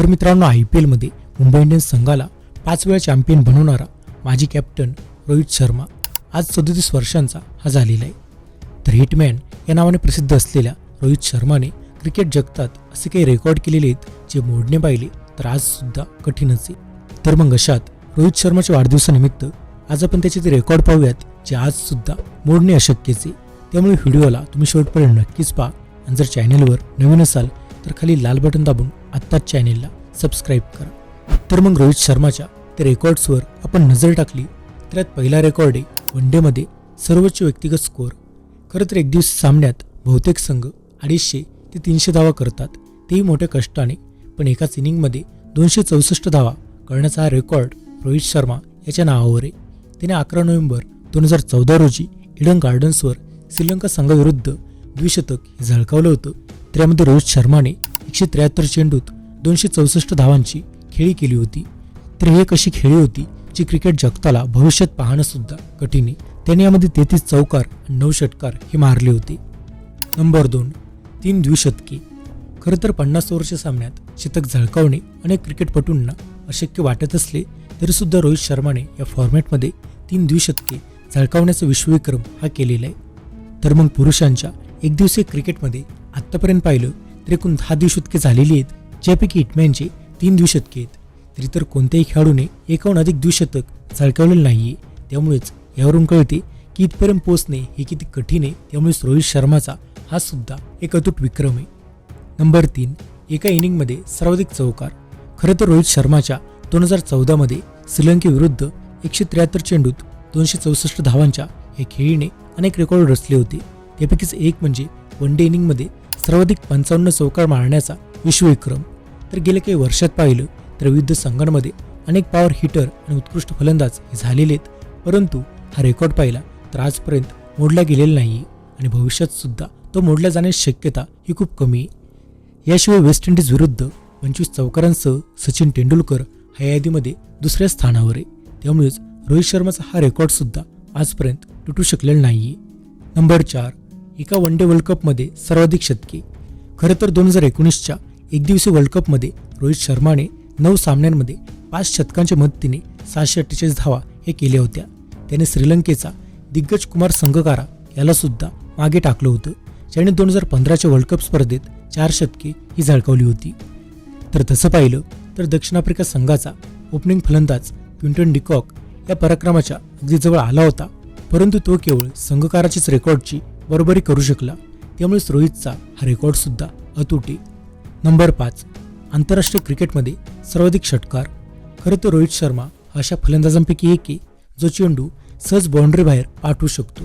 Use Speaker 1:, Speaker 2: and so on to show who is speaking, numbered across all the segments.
Speaker 1: तर मित्रांनो I P एलमध्ये मुंबई इंडियन्स संघाला पाच वेळा चॅम्पियन बनवणारा माजी कॅप्टन रोहित शर्मा आज सदोतीस वर्षांचा हा झालेला आहे. तर हिटमॅन या नावाने प्रसिद्ध असलेल्या रोहित शर्माने क्रिकेट जगतात असे काही रेकॉर्ड केलेले आहेत जे मोडणे पाहिले तर आज सुद्धा कठीणच आहे. तर मग अशात रोहित शर्माच्या वाढदिवसानिमित्त आज आपण त्याचे ते रेकॉर्ड पाहूयात जे आज सुद्धा मोडणे अशक्यच आहे. त्यामुळे व्हिडिओला तुम्ही शेवटपर्यंत नक्कीच पहा आणि जर चॅनेलवर नवीन असाल तर खाली लाल बटन दाबून आत्ताच चॅनेलला सबस्क्राईब करा. तर मग रोहित शर्माच्या त्या रेकॉर्ड्सवर आपण नजर टाकली तर यात पहिला रेकॉर्ड आहे वन डेमध्ये सर्वोच्च व्यक्तिगत स्कोअर खरं तर एक दिवस सामन्यात बहुतेक संघ अडीचशे ते तीनशे धावा करतात तेही मोठ्या कष्टाने पण एकाच इनिंगमध्ये दोनशे चौसष्ट धावा करण्याचा हा रेकॉर्ड रोहित शर्मा याच्या नावावर आहे. त्याने अकरा नोव्हेंबर दोन हजार चौदा रोजी इडन गार्डन्सवर श्रीलंका संघाविरुद्ध द्विशतक हे झळकावलं होतं. त्यामध्ये रोहित शर्माने एकशे त्र्याहत्तर चेंडूत दोनशे चौसष्ट धावांची खेळी केली होती. तर ही एक अशी खेळी होती जी क्रिकेट जगताला भविष्यात पाहणं सुद्धा कठीण आहे. त्याने यामध्ये तेहतीस चौकार आणि नऊ षटकार हे मारले होते. नंबर दोन तीन द्विशतके. खरं तर पन्नास ओव्हरच्या सामन्यात शतक झळकावणे अनेक क्रिकेटपटूंना अशक्य वाटत असले तरीसुद्धा रोहित शर्माने या फॉर्मॅटमध्ये तीन द्विशतके झळकावण्याचा विश्वविक्रम हा केलेला आहे. तर मग पुरुषांच्या एकदिवसीय क्रिकेटमध्ये आत्तापर्यंत पाहिलं तर एकूण दहा द्विशतके झालेली आहेत ज्यापैकी हिटमॅनचे तीन द्विशतके आहेत. तरी तर कोणत्याही खेळाडूने एकाहून अधिक द्विशतक झळकावलेलं नाही आहे त्यामुळेच यावरून कळते की इथपर्यंत पोहोचणे हे किती कठीण आहे. त्यामुळेच रोहित शर्माचा हा सुद्धा एक अतूट विक्रम आहे. नंबर तीन एका इनिंगमध्ये सर्वाधिक चौकार. खरं तर रोहित शर्माच्या दोन हजार चौदामध्ये श्रीलंकेविरुद्ध एकशे त्र्याहत्तर चेंडूत दोनशे चौसष्ट धावांच्या या खेळीने अनेक रेकॉर्ड रचले होते. त्यापैकीच एक म्हणजे वन डे इनिंगमध्ये सर्वाधिक पंचावन्न चौकार मारण्याचा विश्वविक्रम. तर गेल्या काही वर्षात पाहिलं तर विविध संघांमध्ये अनेक पॉवर हिटर आणि उत्कृष्ट फलंदाज हे झालेले आहेत. परंतु हा रेकॉर्ड पाहिला तर आजपर्यंत मोडला गेलेला नाही आणि भविष्यात सुद्धा तो मोडला जाण्याची शक्यता ही खूप कमी आहे. याशिवाय वेस्ट इंडिज विरुद्ध पंचवीस चौकारांसह सचिन तेंडुलकर ह्या यादीमध्ये दुसऱ्या स्थानावर आहे. त्यामुळेच रोहित शर्माचा हा रेकॉर्डसुद्धा आजपर्यंत तुटू शकलेला नाही नंबर चार एका वन डे वर्ल्ड कपमध्ये सर्वाधिक शतके. खरं तर दोन हजार एकोणीसच्या एकदिवसीय वर्ल्ड कपमध्ये रोहित शर्माने नऊ सामन्यांमध्ये पाच शतकांच्या मदतीने सहाशे अठ्ठेचाळीस धावा हे केल्या होत्या. त्याने श्रीलंकेचा दिग्गज कुमार संगकारा याला सुद्धा मागे टाकलं होतं ज्याने दोन हजार पंधराच्या वर्ल्ड कप स्पर्धेत चार शतके ही झळकावली होती. तर तसं पाहिलं तर दक्षिण आफ्रिका संघाचा ओपनिंग फलंदाज क्विंटन डिकॉक या पराक्रमाच्या अगदी जवळ आला होता परंतु तो केवळ संघकाराचीच रेकॉर्डची बरोबरी करू शकला. त्यामुळेच रोहितचा हा रेकॉर्डसुद्धा अतुटी. नंबर पाच. आंतरराष्ट्रीय क्रिकेटमध्ये सर्वाधिक षटकार. खरं तर रोहित शर्मा अशा फलंदाजांपैकी एक आहे जो चेंडू सहज बाउंड्री बाहेर पाठवू शकतो.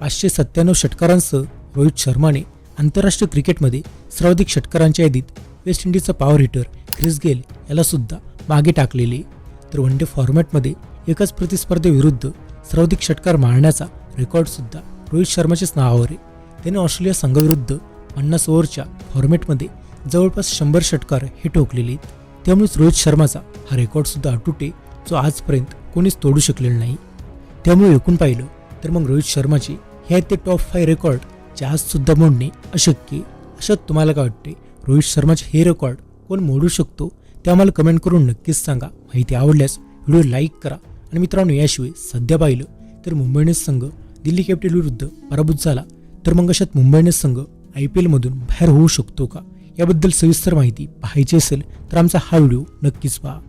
Speaker 1: पाचशे सत्त्याण्णव षटकारांसह रोहित शर्माने आंतरराष्ट्रीय क्रिकेटमध्ये सर्वाधिक षटकारांच्या यादीत वेस्ट इंडिजचा पॉवर हिटर क्रिस गेल यालासुद्धा मागे टाकलेले तर वन डे फॉर्मॅटमध्ये एकाच प्रतिस्पर्धेविरुद्ध सर्वाधिक षटकार मारण्याचा रेकॉर्डसुद्धा रोहित शर्माच्याच नावावर आहे त्याने ऑस्ट्रेलिया संघाविरुद्ध पन्नास ओव्हरच्या फॉर्मॅटमध्ये जवळपास शंभर षटकार हे ठोकलेले आहेत. त्यामुळेच रोहित शर्माचा हा रेकॉर्डसुद्धा अटूट जो आजपर्यंत कोणीच तोडू शकलेला नाही. त्यामुळे एकूण पाहिलं तर मग रोहित शर्माचे हे आहेत ते टॉप फाय रेकॉर्ड जे मोडणे अशक्य अशात तुम्हाला काय वाटते रोहित शर्माचे हे रेकॉर्ड कोण मोडू शकतो? ते आम्हाला कमेंट करून नक्कीच सांगा. माहिती आवडल्यास व्हिडिओ लाईक करा. आणि मित्रांनो याशिवाय सध्या पाहिलं तर मुंबई इंडियन्स संघ दिल्ली कॅपिटल विरुद्ध पराभूत झाला तर मग अशात मुंबई इंडियन्स संघ आय पी एलमधून बाहेर होऊ शकतो का? याबद्दल सविस्तर माहिती पाहायची असेल तर आमचा हा व्हिडिओ नक्कीच पहा.